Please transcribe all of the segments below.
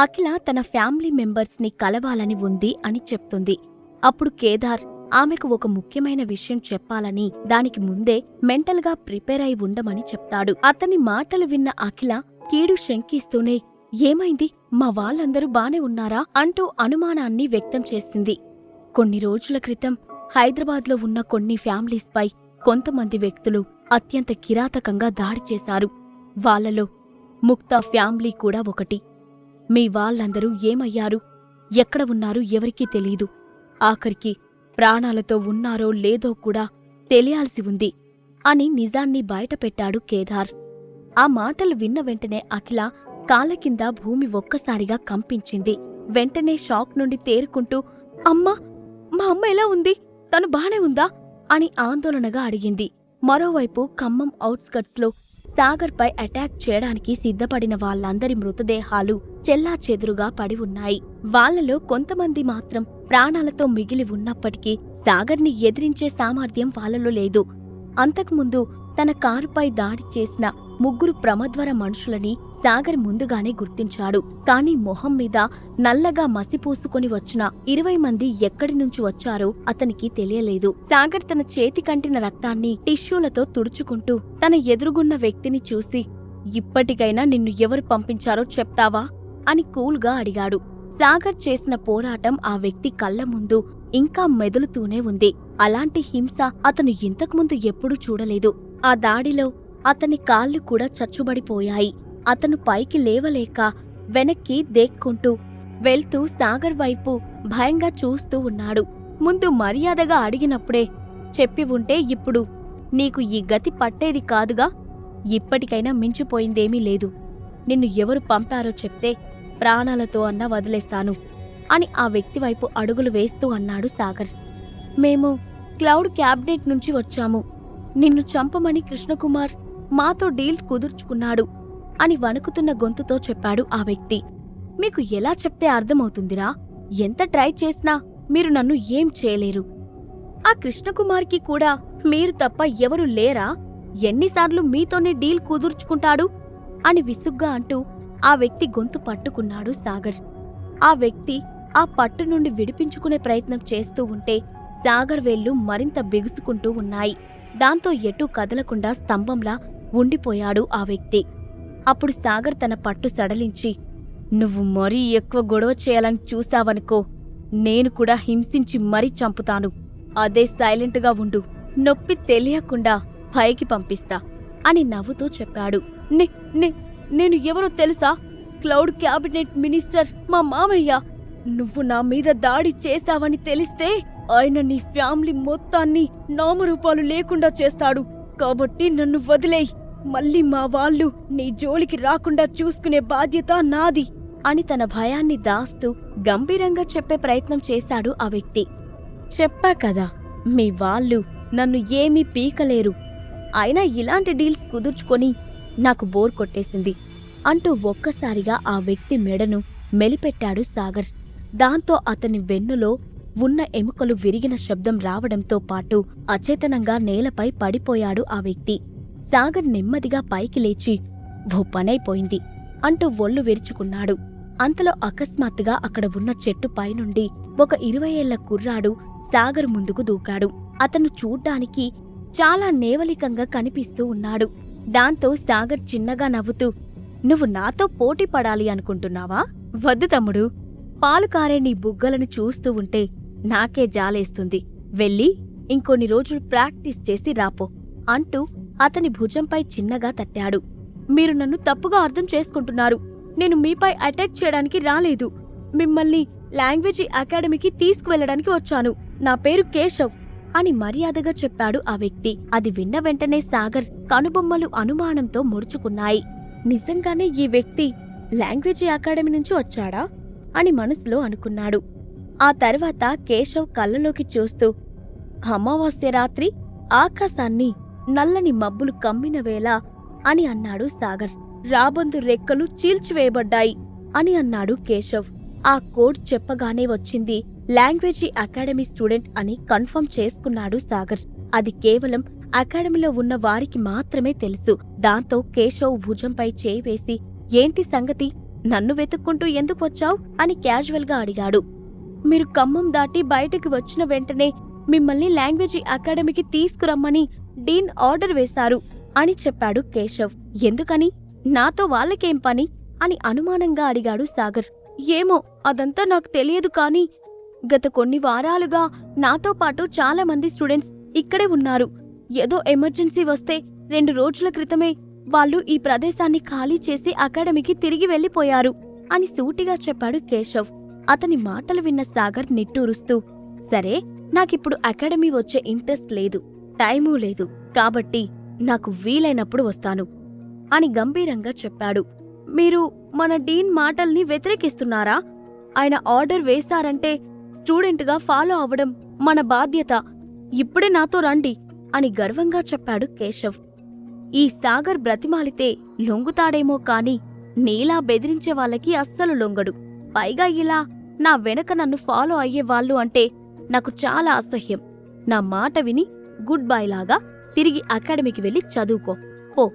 అఖిల తన ఫ్యామిలీ మెంబర్స్ని కలవాలని ఉంది అని చెప్తుంది. అప్పుడు కేదార్ ఆమెకు ఒక ముఖ్యమైన విషయం చెప్పాలని దానికి ముందే మెంటల్గా ప్రిపేర్ అయి ఉండమని చెప్తాడు. అతని మాటలు విన్న అఖిల కీడు శంకిస్తూనే ఏమైంది? మా వాళ్ళందరూ బానే ఉన్నారా? అంటూ అనుమానాన్ని వ్యక్తం చేసింది. కొన్ని రోజుల క్రితం హైదరాబాద్లో ఉన్న కొన్ని ఫ్యామిలీస్పై కొంతమంది వ్యక్తులు అత్యంత కిరాతకంగా దాడి చేశారు. వాళ్ళలో ముక్తా ఫ్యామిలీ కూడా ఒకటి. మీ వాళ్ళందరూ ఏమయ్యారు? ఎక్కడ ఉన్నారు? ఎవరికీ తెలీదు. ఆఖరికి ప్రాణాలతో ఉన్నారో లేదో కూడా తెలియాల్సి ఉంది అని నిజాన్ని బయటపెట్టాడు కేదార్. ఆ మాటలు విన్న వెంటనే అఖిల కాళ్ళ కింద భూమి ఒక్కసారిగా కంపించింది. వెంటనే షాక్ నుండి తేరుకుంటూ అమ్మా మా అమ్మ ఎలా ఉంది? తను బానే ఉందా? అని ఆందోళనగా అడిగింది. మరోవైపు ఖమ్మం ఔట్స్కట్స్లో సాగర్పై అటాక్ చేయడానికి సిద్ధపడిన వాళ్ళందరి మృతదేహాలు చెల్లా చెదురుగా పడి ఉన్నాయి. వాళ్ళలో కొంతమంది మాత్రం ప్రాణాలతో మిగిలి ఉన్నప్పటికీ సాగర్ని ఎదిరించే సామర్థ్యం వాళ్ళలో లేదు. అంతకుముందు తన కారుపై దాడి చేసిన ముగ్గురు ప్రమద్వర మనుషులని సాగర్ ముందుగానే గుర్తించాడు. కాని మొహం మీద నల్లగా మసిపోసుకొని వచ్చిన ఇరవై మంది ఎక్కడి నుంచి వచ్చారో అతనికి తెలియలేదు. సాగర్ తన చేతి కంటిన రక్తాన్ని టిష్యూలతో తుడుచుకుంటూ తన ఎదురుగున్న వ్యక్తిని చూసి ఇప్పటికైనా నిన్ను ఎవరు పంపించారో చెప్తావా? అని కూల్గా అడిగాడు. సాగర్ చేసిన పోరాటం ఆ వ్యక్తి కళ్ళ ముందు ఇంకా మెదులుతూనే ఉంది. అలాంటి హింస అతను ఇంతకుముందు ఎప్పుడూ చూడలేదు. ఆ దాడిలో అతని కాళ్ళు కూడా చచ్చుబడిపోయాయి. అతను పైకి లేవలేక వెనక్కి దేక్కుంటూ వెళ్తూ సాగర్ వైపు భయంగా చూస్తూ ఉన్నాడు. ముందు మర్యాదగా అడిగినప్పుడే చెప్పి ఉంటే ఇప్పుడు నీకు ఈ గతి పట్టేది కాదుగా? ఇప్పటికైనా మించిపోయిందేమీ లేదు. నిన్ను ఎవరు పంపారో చెప్తే ప్రాణాలతో అన్నా వదిలేస్తాను అని ఆ వ్యక్తి వైపు అడుగులు వేస్తూ అన్నాడు సాగర్. మేము క్లౌడ్ క్యాబినెట్ నుంచి వచ్చాము. నిన్ను చంపమని కృష్ణకుమార్ మాతో డీల్ కుదుర్చుకున్నాడు అని వణుకుతున్న గొంతుతో చెప్పాడు ఆ వ్యక్తి. మీకు ఎలా చెప్తే అర్థమవుతుందిరా? ఎంత ట్రై చేసినా మీరు నన్ను ఏం చేయలేరు. ఆ కృష్ణకుమార్కి కూడా మీరు తప్ప ఎవరు లేరా? ఎన్నిసార్లు మీతోనే డీల్ కుదుర్చుకుంటాడు? అని విసుగ్గా అంటూ ఆ వ్యక్తి గొంతు పట్టుకున్నాడు సాగర్. ఆ వ్యక్తి ఆ పట్టు నుండి విడిపించుకునే ప్రయత్నం చేస్తూ ఉంటే సాగర్ వేళ్ళు మరింత బిగుసుకుంటూ ఉన్నాయి. దాంతో ఎటూ కదలకుండా స్తంభంలా ఉండిపోయాడు ఆ వ్యక్తి. అప్పుడు సాగర్ తన పట్టు సడలించి నువ్వు మరీ ఎక్కువ గొడవ చేయాలని చూసావనుకో నేను కూడా హింసించి మరీ చంపుతాను. అదే సైలెంట్గా ఉండు. నొప్పి తెలియకుండా పైకి పంపిస్తా అని నవ్వుతూ చెప్పాడు. నే నే నేను ఎవరో తెలుసా? క్లౌడ్ క్యాబినెట్ మినిస్టర్ మా మామయ్య. నువ్వు నా మీద దాడి చేశావని తెలిస్తే ఆయన నీ ఫ్యామిలీ మొత్తాన్ని నామరూపాలు లేకుండా చేస్తాడు. కాబట్టి నన్ను వదిలేయి. మళ్ళీ మా వాళ్ళు నీ జోలికి రాకుండా చూసుకునే బాధ్యత నాది. అని తన భయాన్ని దాస్తూ గంభీరంగా చెప్పే ప్రయత్నం చేశాడు ఆ వ్యక్తి. చెప్పా కదా మీ వాళ్ళు నన్ను ఏమీ పీకలేరు. అయినా ఇలాంటి డీల్స్ కుదుర్చుకొని నాకు బోర్ కొట్టేసింది అంటూ ఒక్కసారిగా ఆ వ్యక్తి మెడను మెలిపెట్టాడు సాగర్. దాంతో అతని వెన్నులో ఉన్న ఎముకలు విరిగిన శబ్దం రావడంతో పాటు అచేతనంగా నేలపై పడిపోయాడు ఆ వ్యక్తి. సాగర్ నెమ్మదిగా పైకి లేచి ఓ పనైపోయింది అంటూ ఒళ్ళు విరుచుకున్నాడు. అంతలో అకస్మాత్తుగా అక్కడ ఉన్న చెట్టు పైనుండి ఒక ఇరవై ఏళ్ళ కుర్రాడు సాగర్ ముందుకు దూకాడు. అతను చూడ్డానికి చాలా నేవలికంగా కనిపిస్తూ ఉన్నాడు. దాంతో సాగర్ చిన్నగా నవ్వుతూ నువ్వు నాతో పోటీ పడాలి అనుకుంటున్నావా? వద్దు తమ్ముడు. పాలు కారే నీ బుగ్గలను చూస్తూ ఉంటే నాకే జాలేస్తుంది. వెళ్ళి ఇంకొన్ని రోజులు ప్రాక్టీస్ చేసి రాపో అంటూ అతని భుజంపై చిన్నగా తట్టాడు. మీరు నన్ను తప్పుగా అర్థం చేసుకుంటున్నారు. నేను మీపై అటాక్ చేయడానికి రాలేదు. మిమ్మల్ని లాంగ్వేజ్ అకాడమీకి తీసుకువెళ్ళడానికి వచ్చాను. నా పేరు కేశవ్ అని మర్యాదగా చెప్పాడు ఆ వ్యక్తి. అది విన్న వెంటనే సాగర్ కనుబొమ్మలు అనుమానంతో ముడుచుకున్నాయి. నిజంగానే ఈ వ్యక్తి లాంగ్వేజ్ అకాడమీ నుంచి వచ్చాడా? అని మనసులో అనుకున్నాడు. ఆ తర్వాత కేశవ్ కళ్ళలోకి చూస్తూ అమావాస్య రాత్రి ఆకాశాన్ని నల్లని మబ్బులు కమ్మిన వేళ అని అన్నాడు సాగర్. రాబందు రెక్కలు చీల్చివేయబడ్డాయి అని అన్నాడు కేశవ్. ఆ కోడ్ చెప్పగానే వచ్చింది. లాంగ్వేజీ అకాడమీ స్టూడెంట్ అని కన్ఫర్మ్ చేసుకున్నాడు సాగర్. అది కేవలం అకాడమీలో ఉన్న వారికి మాత్రమే తెలుసు. దాంతో కేశవ్ భుజంపై చేయి వేసి ఏంటి సంగతి? నన్ను వెతుక్కుంటూ ఎందుకు వచ్చావు? అని క్యాజువల్గా అడిగాడు. మీరు ఖమ్మం దాటి బయటికి వచ్చిన వెంటనే మిమ్మల్ని లాంగ్వేజీ అకాడమీకి తీసుకురమ్మని డీన్ ఆర్డర్ వేశారు అని చెప్పాడు కేశవ్. ఎందుకని? నాతో వాళ్ళకేం పని? అని అనుమానంగా అడిగాడు సాగర్. ఏమో అదంతా నాకు తెలియదు కానీ గత కొన్ని వారాలుగా నాతో పాటు చాలా మంది స్టూడెంట్స్ ఇక్కడే ఉన్నారు. ఏదో ఎమర్జెన్సీ వస్తే రెండు రోజుల క్రితమే వాళ్ళు ఈ ప్రదేశాన్ని ఖాళీ చేసి అకాడమీకి తిరిగి వెళ్ళిపోయారు అని సూటిగా చెప్పాడు కేశవ్. అతని మాటలు విన్న సాగర్ నిట్టూరుస్తూ సరే నాకిప్పుడు అకాడమీ వచ్చే ఇంట్రెస్ట్ లేదు. టైమూ లేదు. కాబట్టి నాకు వీలైనప్పుడు వస్తాను అని గంభీరంగా చెప్పాడు. మీరు మన డీన్ మాటల్ని వ్యతిరేకిస్తున్నారా? ఆయన ఆర్డర్ వేస్తారంటే స్టూడెంట్గా ఫాలో అవ్వడం మన బాధ్యత. ఇప్పుడే నాతో రండి అని గర్వంగా చెప్పాడు కేశవ్. ఈ సాగర్ బ్రతిమాలితే లొంగుతాడేమో కాని నీలా బెదిరించే వాళ్ళకి అస్సలు లొంగడు. పైగా ఇలా నా వెనక నన్ను ఫాలో అయ్యేవాళ్ళు అంటే నాకు చాలా అసహ్యం. నా మాట విని గుడ్ బై లాగా తిరిగి అకాడమీకి వెళ్ళి చదువుకో. పో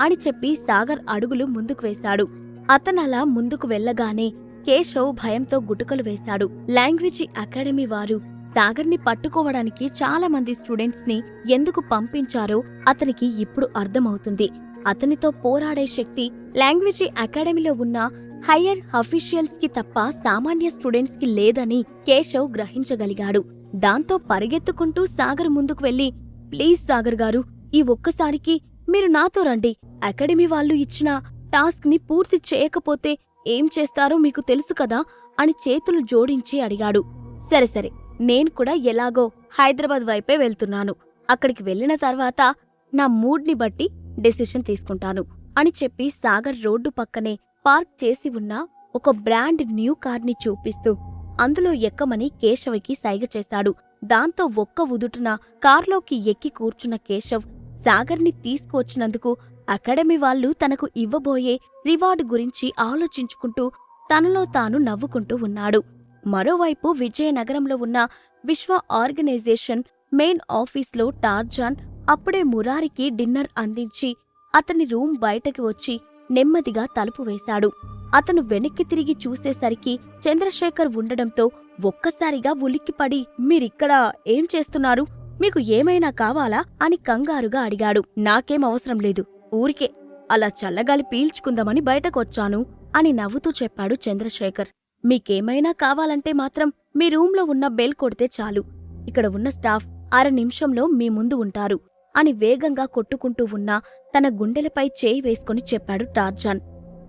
అని చెప్పి సాగర్ అడుగులు ముందుకు వేశాడు. అతనలా ముందుకు వెళ్ళగానే కేశవ్ భయంతో గుటుకలు వేశాడు. లాంగ్వేజ్ అకాడమీ వారు సాగర్ని పట్టుకోవడానికి చాలా మంది స్టూడెంట్స్ని ఎందుకు పంపించారో అతనికి ఇప్పుడు అర్థమవుతుంది. అతనితో పోరాడే శక్తి లాంగ్వేజ్ అకాడమీలో ఉన్న హయ్యర్ అఫీషియల్స్కి తప్ప సామాన్య స్టూడెంట్స్కి లేదని కేశవ్ గ్రహించగలిగాడు. దాంతో పరిగెత్తుకుంటూ సాగర్ ముందుకు వెళ్ళి ప్లీజ్ సాగర్ గారు ఈ ఒక్కసారికి మీరు నాతో రండి. అకాడమీ వాళ్ళు ఇచ్చిన టాస్క్ని పూర్తి చేయకపోతే ఏం చేస్తారో మీకు తెలుసు కదా అని చేతులు జోడించి అడిగాడు. సరే సరే నేను కూడా ఎలాగో హైదరాబాద్ వైపే వెళ్తున్నాను. అక్కడికి వెళ్ళిన తర్వాత నా మూడ్ని బట్టి డెసిషన్ తీసుకుంటాను అని చెప్పి సాగర్ రోడ్డు పక్కనే పార్క్ చేసి ఉన్న ఒక బ్రాండ్ న్యూ కార్ని చూపిస్తూ అందులో ఎక్కమని కేశవికి సైగ చేశాడు. దాంతో ఒక్క ఉదుటున కార్లోకి ఎక్కి కూర్చున్న కేశవ్ సాగర్ని తీసుకువచ్చినందుకు అకాడమీ వాళ్ళు తనకు ఇవ్వబోయే రివార్డు గురించి ఆలోచించుకుంటూ తనలో తాను నవ్వుకుంటూ ఉన్నాడు. మరోవైపు విజయనగరంలో ఉన్న విశ్వ ఆర్గనైజేషన్ మెయిన్ ఆఫీస్లో టార్జాన్ అప్పుడే మురారికి డిన్నర్ అందించి అతని రూమ్ బయటకి వచ్చి నెమ్మదిగా తలుపు వేశాడు. అతను వెనక్కి తిరిగి చూసేసరికి చంద్రశేఖర్ ఉండడంతో ఒక్కసారిగా ఉలిక్కిపడి మీరిక్కడ ఏం చేస్తున్నారు? మీకు ఏమైనా కావాలా? అని కంగారుగా అడిగాడు. నాకేం అవసరం లేదు. ఊరికే అలా చల్లగాలి పీల్చుకుందామని బయటకొచ్చాను అని నవ్వుతూ చెప్పాడు చంద్రశేఖర్. మీకేమైనా కావాలంటే మాత్రం మీ రూంలో ఉన్న బెల్ కొడితే చాలు. ఇక్కడ ఉన్న స్టాఫ్ అర నిమిషంలో మీ ముందు ఉంటారు. అని వేగంగా కొట్టుకుంటూ ఉన్న తన గుండెలపై చేయి వేసుకుని చెప్పాడు టార్జాన్.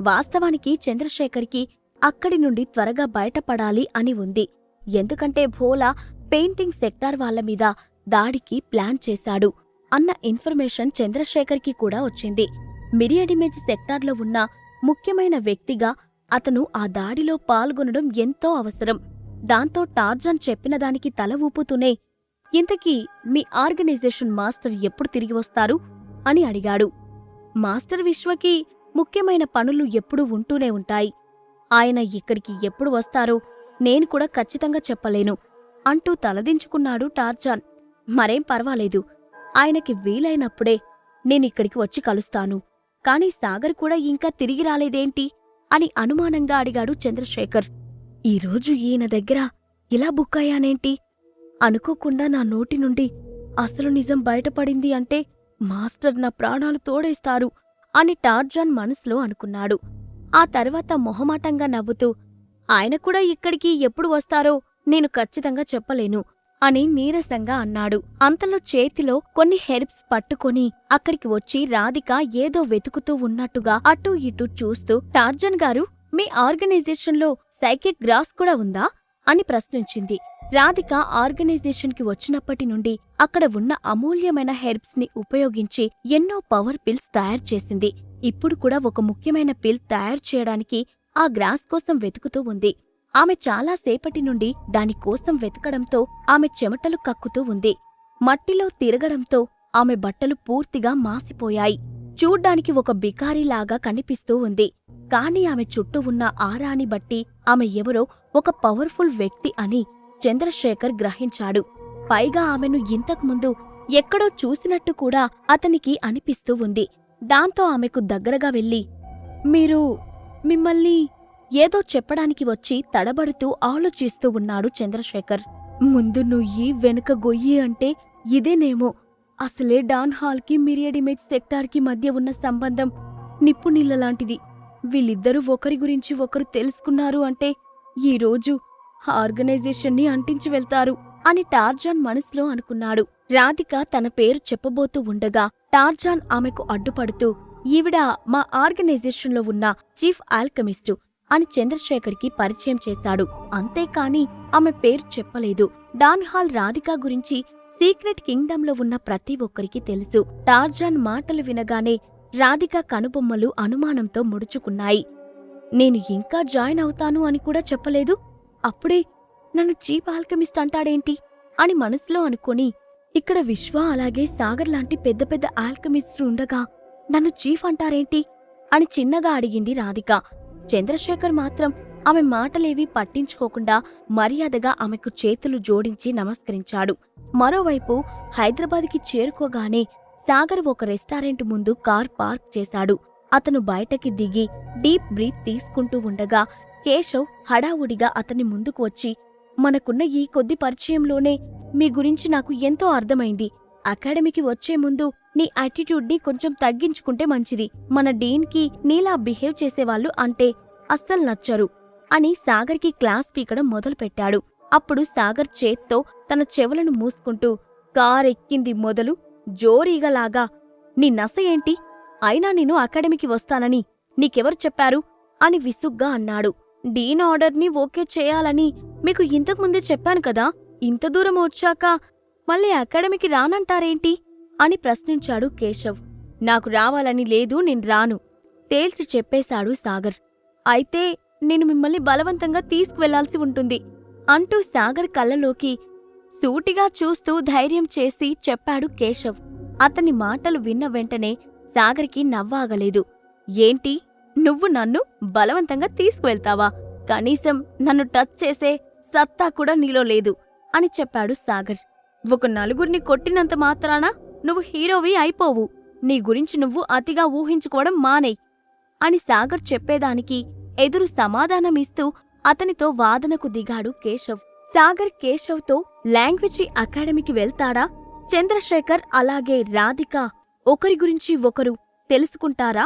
వాస్తవానికి చంద్రశేఖర్కి అక్కడి నుండి త్వరగా బయటపడాలి అని ఉంది. ఎందుకంటే భోలా పెయింటింగ్ సెక్టార్ వాళ్ళ మీద దాడికి ప్లాన్ చేశాడు అన్న ఇన్ఫర్మేషన్ చంద్రశేఖర్కి కూడా వచ్చింది. మిరియడిమేజ్ సెక్టార్లో ఉన్న ముఖ్యమైన వ్యక్తిగా అతను ఆ దాడిలో పాల్గొనడం ఎంతో అవసరం. దాంతో టార్జాన్ చెప్పిన దానికి తల ఊపుతూనే ఇంతకీ మీ ఆర్గనైజేషన్ మాస్టర్ ఎప్పుడు తిరిగి వస్తారు? అని అడిగాడు. మాస్టర్ విశ్వకి ముఖ్యమైన పనులు ఎప్పుడూ ఉంటూనే ఉంటాయి. ఆయన ఇక్కడికి ఎప్పుడు వస్తారో నేను కూడా ఖచ్చితంగా చెప్పలేను అంటూ తలదించుకున్నాడు టార్జాన్. మరేం పర్వాలేదు. ఆయనకి వీలైనప్పుడే నేనిక్కడికి వచ్చి కలుస్తాను. కాని సాగర్ కూడా ఇంకా తిరిగి రాలేదేంటి? అని అనుమానంగా అడిగాడు చంద్రశేఖర్. ఈరోజు ఈయన దగ్గర ఇలా బుక్కయ్యానేంటి అనుకోకుండా నా నోటి నుండి అసలు నిజం బయటపడింది అంటే మాస్టర్ నా ప్రాణాలు తోడేస్తారు అని టార్జాన్ మనసులో అనుకున్నాడు. ఆ తర్వాత మొహమాటంగా నవ్వుతూ ఆయన కూడా ఇక్కడికి ఎప్పుడు వస్తారో నేను ఖచ్చితంగా చెప్పలేను అని నీరసంగా అన్నాడు. అంతలో చేతిలో కొన్ని హెర్బ్స్ పట్టుకొని అక్కడికి వచ్చి రాధిక ఏదో వెతుకుతూ ఉన్నట్టుగా అటూ ఇటూ చూస్తూ టార్జన్ గారు మీ ఆర్గనైజేషన్లో సైకిక్ గ్రాస్ కూడా ఉందా? అని ప్రశ్నించింది. రాధిక ఆర్గనైజేషన్కి వచ్చినప్పటి నుండి అక్కడ ఉన్న అమూల్యమైన హెర్బ్స్ని ఉపయోగించి ఎన్నో పవర్ పిల్స్ తయారు చేసింది. ఇప్పుడు కూడా ఒక ముఖ్యమైన పిల్ తయారు చేయడానికి ఆ గ్రాస్ కోసం వెతుకుతూ ఉంది. ఆమె చాలాసేపటి నుండి దానికోసం వెతకడంతో ఆమె చెమటలు కక్కుతూ ఉంది. మట్టిలో తిరగడంతో ఆమె బట్టలు పూర్తిగా మాసిపోయాయి. చూడ్డానికి ఒక బికారీలాగా కనిపిస్తూ ఉంది. కాని ఆమె చుట్టూ ఉన్న ఆరాని బట్టి ఆమె ఎవరో ఒక పవర్ఫుల్ వ్యక్తి అని చంద్రశేఖర్ గ్రహించాడు. పైగా ఆమెను ఇంతకుముందు ఎక్కడో చూసినట్టు కూడా అతనికి అనిపిస్తూ ఉంది. దాంతో ఆమెకు దగ్గరగా వెళ్ళి మీరు మిమ్మల్ని ఏదో చెప్పడానికి వచ్చి తడబడుతూ ఆలోచిస్తూ ఉన్నాడు చంద్రశేఖర్. ముందు నుయ్యి వెనుక గొయ్యి అంటే ఇదేనేమో. అసలే డాన్ హాల్కి మిరియడిమేజ్ సెక్టార్కి మధ్య ఉన్న సంబంధం నిప్పు లాంటిది వీళ్ళిద్దరూ ఒకరి గురించి ఒకరు తెలుసుకున్నారు అంటే ఈరోజు ఆ ఆర్గనైజేషన్ని అంటించి వెళ్తారు అని టార్జాన్ మనసులో అనుకున్నాడు. రాధిక తన పేరు చెప్పబోతూ ఉండగా టార్జాన్ ఆమెకు అడ్డుపడుతూ ఈవిడ మా ఆర్గనైజేషన్లో ఉన్న చీఫ్ ఆల్కమిస్టు అని చంద్రశేఖర్కి పరిచయం చేశాడు. అంతేకాని ఆమె పేరు చెప్పలేదు. డాన్హాల్ రాధిక గురించి సీక్రెట్ కింగ్డంలో ఉన్న ప్రతి ఒక్కరికి తెలుసు. టార్జాన్ మాటలు వినగానే రాధిక కనుబొమ్మలు అనుమానంతో ముడుచుకున్నాయి. నేను ఇంకా జాయిన్ అవుతాను అని కూడా చెప్పలేదు? అప్పుడే నన్ను చీప్ ఆల్కమిస్ట్ అంటాడేంటి అని మనసులో అనుకొని ఇక్కడ విశ్వ అలాగే సాగర్ లాంటి పెద్ద పెద్ద ఆల్కమిస్టులు ఉండగా నన్ను చీఫ్ అంటారేంటి అని చిన్నగా అడిగింది రాధిక. చంద్రశేఖర్ మాత్రం ఆమె మాటలేవీ పట్టించుకోకుండా మర్యాదగా ఆమెకు చేతులు జోడించి నమస్కరించాడు. మరోవైపు హైదరాబాద్కి చేరుకోగానే సాగర్ ఒక రెస్టారెంట్ ముందు కార్ పార్క్ చేశాడు. అతను బయటకి దిగి డీప్ బ్రీత్ తీసుకుంటూ ఉండగా కేశవ్ హడావుడిగా అతని ముందుకు వచ్చి మనకున్న ఈ కొద్ది పరిచయంలోనే మీ గురించి నాకు ఎంతో అర్థమైంది. అకాడమీకి వచ్చే ముందు నీ యాటిట్యూడ్ని కొంచెం తగ్గించుకుంటే మంచిది. మన డీన్కి నీలా బిహేవ్ చేసేవాళ్ళు అంటే అస్సలు నచ్చరు అని సాగర్కి క్లాస్ పీకడం మొదలుపెట్టాడు. అప్పుడు సాగర్ చేత్తో తన చెవులను మూసుకుంటూ కారెక్కింది మొదలు. జోరీగలాగా. నీ నస ఏంటి? అయినా నేను అకాడమీకి వస్తానని నీకెవరు చెప్పారు? అని విసుగ్గా అన్నాడు. డీన్ ఆర్డర్ని ఓకే చేయాలని మీకు ఇంతకుముందే చెప్పాను కదా ఇంత దూరం వచ్చాక మళ్ళీ అకాడమీకి రానంటారేంటి? అని ప్రశ్నించాడు కేశవ్. నాకు రావాలని లేదు నేను రాను తేల్చి చెప్పేశాడు సాగర్. అయితే నేను మిమ్మల్ని బలవంతంగా తీసుకువెళ్ళాల్సి ఉంటుంది అంటూ సాగర్ కళ్ళలోకి సూటిగా చూస్తూ ధైర్యం చేసి చెప్పాడు కేశవ్. అతని మాటలు విన్న వెంటనే సాగర్కి నవ్వాగలేదు. ఏంటి? నువ్వు నన్ను బలవంతంగా తీసుకువెళ్తావా? కనీసం నన్ను టచ్ చేసే సత్తా కూడా నీలో లేదు అని చెప్పాడు సాగర్. ఒక నలుగురిని కొట్టినంత మాత్రాన నువ్వు హీరోవి అయిపోవు. నీ గురించి నువ్వు అతిగా ఊహించుకోవడం మానేయ్ అని సాగర్ చెప్పేదానికి ఎదురు సమాధానమిస్తూ అతనితో వాదనకు దిగాడు కేశవ్. సాగర్ కేశవ్తో లాంగ్వేజీ అకాడమీకి వెళ్తాడా? చంద్రశేఖర్ అలాగే రాధిక ఒకరి గురించి ఒకరు తెలుసుకుంటారా?